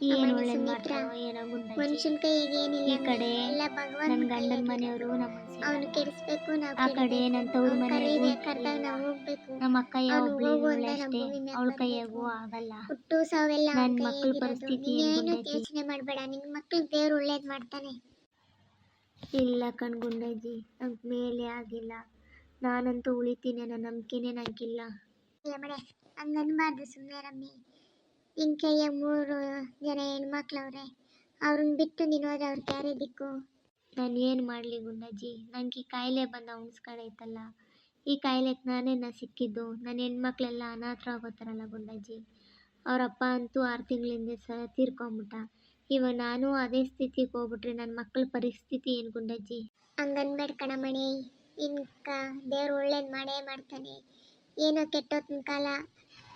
ಏನು ಅಮ್ಮ, ಒಳ್ಳೇದು ಮಾಡ್ತಾರೋ ಏನೋ ಮನುಷ್ಯನ ಏನಿಲ್ಲ ಈ ಕಡೆ ಎಲ್ಲ ಭಗವಂತ ನನ್ನ ಗಂಡನ ಮನೆಯವರು ನಮ್ಮ ಅವನು ಕೆಡಿಸ್ಬೇಕು ನಾವು ಆ ಕಡೆ ನನ್ನ ತವ್ರ ಮನೆಯವರು ಕರೆದಾಗ ನಾವು ಹೋಗ್ಬೇಕು. ನಮ್ಮ ಅಕ್ಕ ಅಷ್ಟೇ. ಮ್ಯಾಗ್ ಅವಳ. ಕೈಯಾಗೂ ಆಗಲ್ಲ. ಹುಟ್ಟು ಸಾವೆಲ್ಲ ನನ್ನ ಮಕ್ಕಳ ಪರಿಸ್ಥಿತಿ ಏನು? ಯೋಚನೆ ಮಾಡಬೇಡ. ನಿಮ್ಮ ಮಕ್ಕಳು ದೇವ್ರು ಒಳ್ಳೇದು ಮಾಡ್ತಾನೆ. ಇಲ್ಲ ಕಣ್ಗುಂಡಜ್ಜಿ ನಂಗೆ ಮೇಲೆ ಆಗಿಲ್ಲ. ನಾನಂತೂ ಉಳಿತೀನಿ ಅನ್ನೋ ನಂಬಿಕೆನೇ ನಂಗಿಲ್ಲ. ಯಮಡೆ ಹಂಗನ್ಬಾರ್ದು ಸುಮ್ಮನೆ ರಮ್ಮಿ ನಿನ್ ಕೈಯಾಗ ಮೂರು ಜನ ಹೆಣ್ಮಕ್ಳವ್ರೆ, ಅವ್ರನ್ನ ಬಿಟ್ಟು ನೀನು ಹೋದ್ರೆ ಅವ್ರ ಕ್ಯಾರೆ ದಿಕ್ಕು? ನಾನು ಏನು ಮಾಡಲಿ ಗುಂಡಜ್ಜಿ? ನನಗೆ ಕಾಯಿಲೆ ಬಂದ ಉಣಿಸ್ಕೊಂಡೈತಲ್ಲ ಈ ಕಾಯಿಲೆಗೆ ನಾನೇ ನಾ ಸಿಕ್ಕಿದ್ದು. ನನ್ನ ಹೆಣ್ಮಕ್ಳೆಲ್ಲ ಅನಾಥರಾಗೋತಾರಲ್ಲ ಗುಂಡಜ್ಜಿ. ಅವರಪ್ಪ ಅಂತೂ ಆರು ತಿಂಗಳಿಂದ ಸ ತೀರ್ಕೊಂಬಿಟ್ಟ. ಇವ ನಾನು ಅದೇ ಸ್ಥಿತಿಗೆ ಹೋಗ್ಬಿಟ್ರೆ ನನ್ನ ಮಕ್ಕಳ ಪರಿಸ್ಥಿತಿ ಏನು ಗುಂಡಜ್ಜಿ? ಹಂಗನ್ಬೇಡ ಕಣಮಣಿ. ಇನ್ಕ ದೇವ್ರು ಒಳ್ಳೇದ್ ಮಾಡೇ ಮಾಡ್ತಾನೆ. ಏನೋ ಕೆಟ್ಟೋತ್ನ ಕಾಲ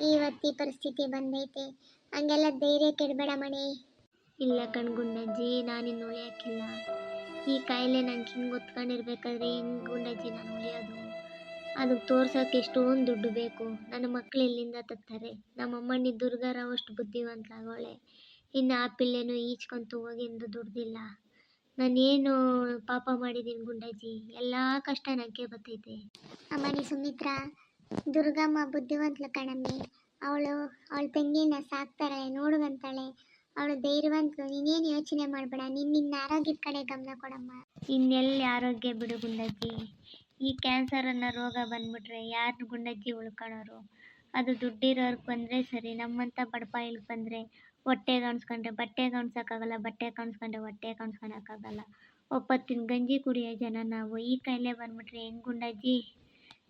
ಇವತ್ತು ಈ ಪರಿಸ್ಥಿತಿ ಬಂದೈತೆ. ಹಂಗೆಲ್ಲ ಧೈರ್ಯ ಕೆಡಬೇಡ ಮಣಿ. ಇಲ್ಲ ಕಣ್ಗುಂಡಜ್ಜಿ ನಾನಿನ್ನು ಉಳಿಯೋಕ್ಕಿಲ್ಲ. ಈ ಕಾಯಿಲೆ ನಂಗೆ ಹಿಂಗೆ ಹೊತ್ಕೊಂಡಿರ್ಬೇಕಾದ್ರೆ ಹೆಂಗೆ ಗುಂಡಜ್ಜಿ ನಾನು ಉಳಿಯೋದು. ಅದಕ್ಕೆ ತೋರ್ಸೋಕೆ ಎಷ್ಟೊಂದು ದುಡ್ಡು ಬೇಕು. ನನ್ನ ಮಕ್ಳು ಎಲ್ಲಿಂದ ತತ್ತಾರೆ. ನಮ್ಮ ಅಮ್ಮಣ್ಣಿ ದುರ್ಗಾರಾವ್ ಅಷ್ಟು ಬುದ್ಧಿವಂತಳಾಗೋಳೆ ಇನ್ನು ಆ ಪಿಲ್ಲೆನೂ ಈಚ್ಕೊಂತು ಹೋಗಿಂದು ದುಡ್ದಿಲ್ಲ. ನಾನೇನು ಪಾಪ ಮಾಡಿದ್ದೀನಿ ಗುಂಡಜ್ಜಿ? ಎಲ್ಲ ಕಷ್ಟ ನನಗೆ ಬರ್ತೈತೆ. ಅಮ್ಮನಿ ಸುಮಿತ್ರ ದುರ್ಗಮ್ಮ ಬುದ್ಧಿವಂತಳು ಕಣಮ್ಮಿ. ಅವಳು, ಅವಳ ತಂಗಿನ ಸಾಕ್ತಾರೆ ನೋಡುವಂತಾಳೆ. ಅವಳು ಧೈರ್ಯವಂತಳು ನೀನೇನು ಯೋಚನೆ ಮಾಡಬೇಡ ನಿನ್ನ ನಿನ್ನ ಆರೋಗ್ಯದ ಕಡೆ ಗಮನ ಕೊಡಮ್ಮ. ಇನ್ನೆಲ್ಲಿ ಆರೋಗ್ಯ ಬಿಡು ಗುಂಡಜ್ಜಿ. ಈ ಕ್ಯಾನ್ಸರ್ ಅನ್ನೋ ರೋಗ ಬಂದ್ಬಿಟ್ರೆ ಯಾರು ಗುಂಡಜ್ಜಿ ಉಳ್ಕೊಳೋರು? ಅದು ದುಡ್ಡಿರೋರ್ಗೆ ಬಂದರೆ ಸರಿ ನಮ್ಮಂಥ ಬಡಪಾಯಿಗೆ ಬಂದರೆ ಹೊಟ್ಟೆ ಕಾಣಿಸ್ಕೊಂಡ್ರೆ ಬಟ್ಟೆ ಕಾಣಿಸೋಕ್ಕಾಗಲ್ಲ, ಬಟ್ಟೆ ಕಾಣಿಸ್ಕೊಂಡ್ರೆ ಹೊಟ್ಟೆ ಕಾಣಿಸ್ಕೊಳಕ್ಕಾಗಲ್ಲ. ಒಪ್ಪತ್ತಿನ ಗಂಜಿ ಕುಡಿಯೋ ಜನ ನಾವು, ಈ ಕಾಯಿಲೆ ಬಂದ್ಬಿಟ್ರೆ ಹೆಂಗ್ ಗುಂಡಜ್ಜಿ?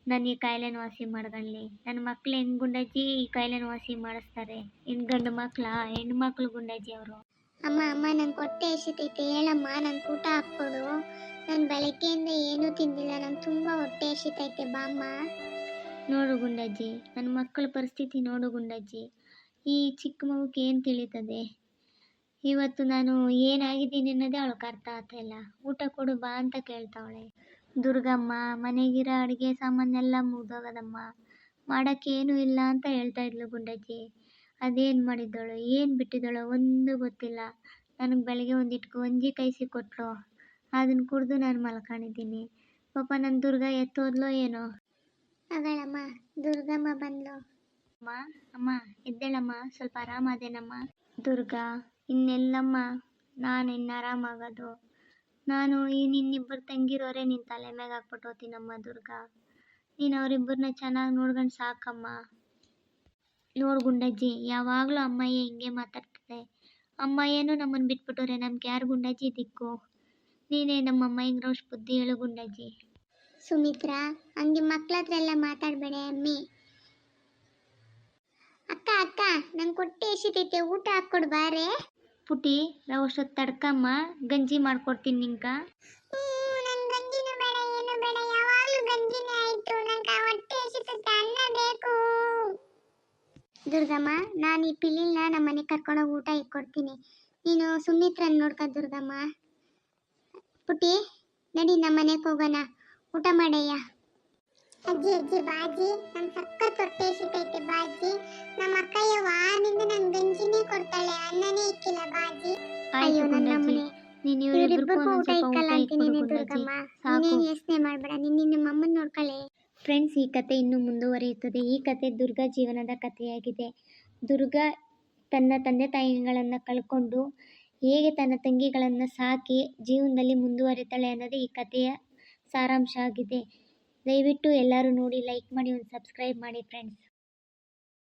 ನಾನು ಈ ಕಾಯಿಲೆನ ವಾಸಿ ಮಾಡ್ಕೊಳ್ಳಿ ನನ್ನ ಮಕ್ಳು ಹೆಂಗ್ ಗುಂಡಜ್ಜಿ ಈ ಕಾಯಿಲೆನ ವಾಸಿ ಮಾಡಿಸ್ತಾರೆ? ಇನ್ನು ಗಂಡು ಮಕ್ಕಳ ಹೆಣ್ಣು ಮಕ್ಳು ಗುಂಡಜ್ಜಿ ಅವರು? ಅಮ್ಮ ಅಮ್ಮ ನಂಗೆ ಹೊಟ್ಟೆ ಎಸಿತೈತೆ. ಹೇಳಮ್ಮ ನಂಗೆ ಊಟ ಹಾಕ್ಕೊಡು. ನಾನು ಬೆಳಗ್ಗೆಯಿಂದ ಏನೂ ತಿಂದಿಲ್ಲ. ನಂಗೆ ತುಂಬ ಹೊಟ್ಟೆ ಎಸಿತೈತೆ. ಬಾಮ್ಮ ನೋಡು ಗುಂಡಜ್ಜಿ ನನ್ನ ಮಕ್ಕಳ ಪರಿಸ್ಥಿತಿ ನೋಡು ಗುಂಡಜ್ಜಿ. ಈ ಚಿಕ್ಕ ಮಗುಗೆ ಏನು ತಿಳಿತದೆ? ಇವತ್ತು ನಾನು ಏನಾಗಿದ್ದೀನಿ ಅನ್ನೋದೇ ಅವಳಿಗೆ ಅರ್ಥ ಆಗ್ತಾಯಿಲ್ಲ ಊಟ ಕೊಡು ಬಾ ಅಂತ ಕೇಳ್ತಾವಳೆ. ದುರ್ಗಮ್ಮ ಮನೆಗಿರೋ ಅಡುಗೆ ಸಾಮಾನೆಲ್ಲ ಮುಗ್ದೋಗದಮ್ಮ. ಮಾಡೋಕ್ಕೇನೂ ಇಲ್ಲ ಅಂತ ಹೇಳ್ತಾ ಇದ್ಲು ಗುಂಡಜ್ಜಿ. ಅದೇನು ಮಾಡಿದ್ದಳು ಏನು ಬಿಟ್ಟಿದ್ದಳು ಒಂದು ಗೊತ್ತಿಲ್ಲ. ನನಗೆ ಬೆಳಗ್ಗೆ ಒಂದಿಟ್ಟು ಗಂಜಿ ಕೈಸಿ ಕೊಟ್ಟಳು ಅದನ್ನು ಕುಡಿದು ನಾನು ಮಲ್ಕೊಂಡಿದ್ದೀನಿ. ಪಾಪ ನನ್ನ ದುರ್ಗ ಎತ್ತೋದ್ಲೋ ಏನೋ. ಅಗಳಮ್ಮ ದುರ್ಗಮ್ಮ ಬಂದ್ಲು. ಅಮ್ಮ ಅಮ್ಮ ಎದ್ದೇಳಮ್ಮ ಸ್ವಲ್ಪ ಆರಾಮಾದೇನಮ್ಮ. ದುರ್ಗಾ ಇನ್ನೆಲ್ಲಮ್ಮ ನಾನು ಇನ್ನು ಆರಾಮಾಗೋದು. ನಾನು ಈ ನಿನ್ನಿಬ್ಬರು ತಂಗಿರೋರೆ ನಿನ್ನ ತಲೆ ಮ್ಯಾಗ ಹಾಕ್ಬಿಟ್ಟು ಅಮ್ಮ ದುರ್ಗಾ. ನೀನು ಅವರಿಬ್ಬರನ್ನ ಚೆನ್ನಾಗಿ ನೋಡ್ಕೊಂಡು ಸಾಕಮ್ಮ. ನೋಡು ಗುಂಡಜ್ಜಿ, ಯಾವಾಗಲೂ ಅಮ್ಮಯ್ಯ ಹಿಂಗೆ ಮಾತಾಡ್ತದೆ ಅಮ್ಮಯ್ಯನೂ ನಮ್ಮನ್ನು ಬಿಟ್ಬಿಟ್ಟವ್ರೆ, ನಮ್ಗೆ ಯಾರು ಗುಂಡಜ್ಜಿ ದಿಕ್ಕು? ನೀನೇ ನಮ್ಮ ಅಮ್ಮಯ್ಯಂಗೆ ರೋಷ್ ಬುದ್ಧಿ ಹೇಳು ಗುಂಡಜ್ಜಿ. ಸುಮಿತ್ರ, ಹಂಗೆ ಮಕ್ಳ ಹತ್ರ ಎಲ್ಲ ಮಾತಾಡಬೇಡ ಅಮ್ಮಿ ಅಕ್ಕ ಅಕ್ಕ, ನಂಗೆ ಕೊಟ್ಟೆ ಎಸಿತೈತೆ, ಊಟ ಹಾಕ್ಕೊಡು ಬಾರೆ. ಪುಟಿ ರವಷ್ಟು ತಡ್ಕಮ್ಮ ಗಂಜಿ ಮಾಡ್ಕೊಡ್ತೀನಿ ನಿಂಕ. ದುರ್ಗಮ್ಮ ನಾನು ಈ ಪಿಲ್ಲಿನ ನಮ್ಮ ಮನೆಗೆ ಕರ್ಕೊಂಡೋಗಿ ಊಟ ಇಕ್ಕೊಡ್ತೀನಿ. ನೀನು ಸುಮಿತ್ರನ್ ನೋಡ್ಕ ದುರ್ಗಮ್ಮ. ಪುಟಿ ನಡಿ ನಮ್ಮ ಮನೆಗೆ ಹೋಗೋಣ. ಊಟ ಮಾಡಯ್ಯ. ಅಜ್ಜಿ ಅಜ್ಜಿ ಬಾಜಿ ನಮ್ಮ ಸಕ್ಕ ಹೊಟ್ಟೆ ಅಯ್ಯೋ ನನ್ನ ಗುಂಡಜ್ಜಿ. ನೀನು ಇವರಿಬ್ಬರಿಗೂ ಊಟ ಇಕ್ಕಲ್ಲ ಅಂತೀನಿ ಇಟ್ಬಿಡು ನೀನು ದುರ್ಗಮ್ಮ. ಸಾಕು. ನೀನೇನು ಯೋಚನೆ ಮಾಡಬೇಡ ನೀನು ನಿಮ್ಮ ಅಮ್ಮನ ನೋಡ್ಕೊಳ್ಳಿ. ಫ್ರೆಂಡ್ಸ್ ಈ ಕತೆ ಇನ್ನೂ ಮುಂದುವರಿಯುತ್ತದೆ. ಈ ಕತೆ ದುರ್ಗಾ ಜೀವನದ ಕಥೆಯಾಗಿದೆ. ದುರ್ಗಾ ತನ್ನ ತಂದೆ ತಾಯಿಗಳನ್ನು ಕಳ್ಕೊಂಡು ಹೇಗೆ ತನ್ನ ತಂಗಿಗಳನ್ನು ಸಾಕಿ ಜೀವನದಲ್ಲಿ ಮುಂದುವರಿತಾಳೆ ಅನ್ನೋದೇ ಈ ಕಥೆಯ ಸಾರಾಂಶ ಆಗಿದೆ. ದಯವಿಟ್ಟು ಎಲ್ಲರೂ ನೋಡಿ ಲೈಕ್ ಮಾಡಿ ಒಂದು ಸಬ್ಸ್ಕ್ರೈಬ್ ಮಾಡಿ ಫ್ರೆಂಡ್ಸ್